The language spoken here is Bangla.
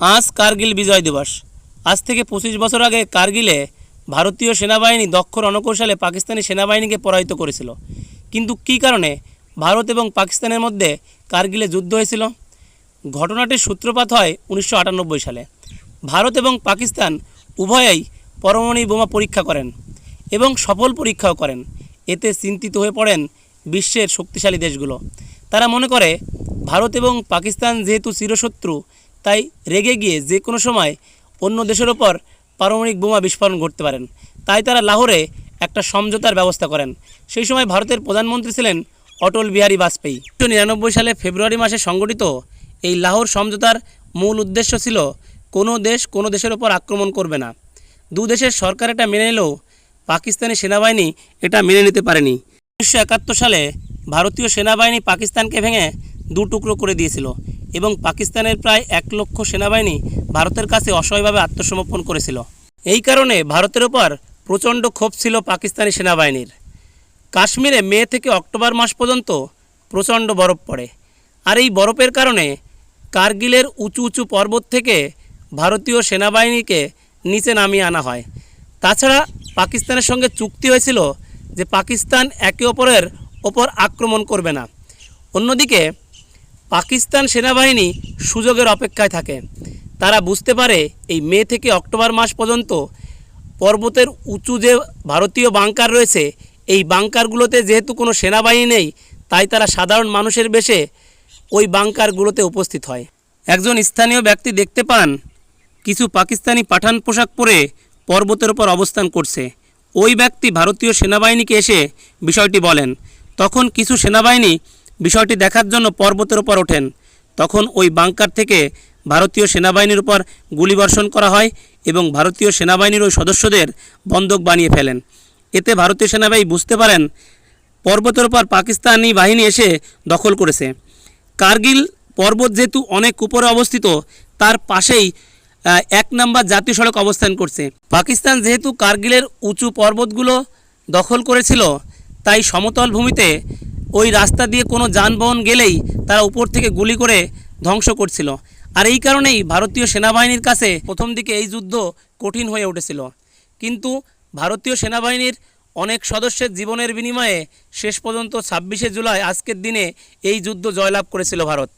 আজ কার্গিল বিজয় দিবস। আজ থেকে পঁচিশ বছর আগে কার্গিলে ভারতীয় সেনাবাহিনী দক্ষ রণকৌশলে পাকিস্তানি সেনাবাহিনীকে পরাজিত করেছিল। কিন্তু কী কারণে ভারত এবং পাকিস্তানের মধ্যে কার্গিলে যুদ্ধ হয়েছিল? ঘটনাটির সূত্রপাত হয় উনিশশো আটানব্বই সালে। ভারত এবং পাকিস্তান উভয়েই পরমাণু বোমা পরীক্ষা করেন এবং সফল পরীক্ষাও করেন। এতে চিন্তিত হয়ে পড়েন বিশ্বের শক্তিশালী দেশগুলো। তারা মনে করে, ভারত এবং পাকিস্তান যেহেতু চিরশত্রু তাই রেগে গিয়ে যে কোনো সময় অন্য দেশের ওপর পারমাণবিক বোমা বিস্ফোরণ ঘটতে পারেন। তাই তারা লাহোরে একটা সমঝোতার ব্যবস্থা করেন। সেই সময় ভারতের প্রধানমন্ত্রী ছিলেন অটল বিহারী বাজপেয়ী। উনিশশো নিরানব্বই সালে ফেব্রুয়ারি মাসে সংগঠিত এই লাহোর সমঝোতার মূল উদ্দেশ্য ছিল কোনো দেশ কোনো দেশের ওপর আক্রমণ করবে না। দু দেশের সরকার এটা মেনে নিলেও পাকিস্তানি সেনাবাহিনী এটা মেনে নিতে পারেনি। উনিশশো একাত্তর সালে ভারতীয় সেনাবাহিনী পাকিস্তানকে ভেঙে দু টুকরো করে দিয়েছিল। এবং পাকিস্তানের প্রায় এক লক্ষ সেনাবাহিনী ভারতের কাছে অসহায়ভাবে আত্মসমর্পণ করেছিল। এই কারণে ভারতের ওপর প্রচণ্ড ক্ষোভ ছিল পাকিস্তানি সেনাবাহিনীর। কাশ্মীরে মে থেকে অক্টোবর মাস পর্যন্ত প্রচণ্ড বরফ পড়ে। আর এই বরফের কারণে কার্গিলের উঁচু উঁচু পর্বত থেকে ভারতীয় সেনাবাহিনীকে নিচে নামিয়ে আনা হয়। তাছাড়া পাকিস্তানের সঙ্গে চুক্তি হয়েছিল যে পাকিস্তান একে অপরের ওপর আক্রমণ করবে না। অন্যদিকে পাকিস্তান সেনাবাহিনী সুযোগের অপেক্ষায় থাকে। তারা বুঝতে পারে এই মে থেকে অক্টোবর মাস পর্যন্ত পর্বতের উঁচু যে ভারতীয় বাংকার রয়েছে, এই বাংকারগুলোতে যেহেতু কোনো সেনাবাহিনী নেই, তাই তারা সাধারণ মানুষের বেশে ওই বাংকারগুলোতে উপস্থিত হয়। একজন স্থানীয় ব্যক্তি দেখতে পান, কিছু পাকিস্তানি পাঠান পোশাক পরে পর্বতের ওপর অবস্থান করছে। ওই ব্যক্তি ভারতীয় সেনাবাহিনীকে এসে বিষয়টি বলেন। তখন কিছু সেনাবাহিনী বিষয়টি দেখার জন্য পর্বতের ওপর ওঠেন। তখন ওই বাংকার থেকে ভারতীয় সেনাবাহিনীর উপর গুলিবর্ষণ করা হয় এবং ভারতীয় সেনাবাহিনীর ওই সদস্যদের বন্দুক বানিয়ে ফেলেন। এতে ভারতীয় সেনাবাহিনী বুঝতে পারেন, পর্বতের উপর পাকিস্তানি বাহিনী এসে দখল করেছে। কার্গিল পর্বত যেহেতু অনেক উপরে অবস্থিত, তার পাশেই এক নম্বর জাতীয় সড়ক অবস্থান করছে। পাকিস্তান যেহেতু কার্গিলের উঁচু পর্বতগুলো দখল করেছিল, তাই সমতল ভূমিতে ওই রাস্তা দিয়ে কোনো যানবাহন গেলেই তারা উপর থেকে গুলি করে ধ্বংস করছিল। আর এই কারণেই ভারতীয় সেনাবাহিনীর কাছে প্রথম দিকে এই যুদ্ধ কঠিন হয়ে উঠেছিল। কিন্তু ভারতীয় সেনাবাহিনীর অনেক সদস্যের জীবনের বিনিময়ে শেষ পর্যন্ত ছাব্বিশে জুলাই আজকের দিনে এই যুদ্ধ জয়লাভ করেছিল ভারত।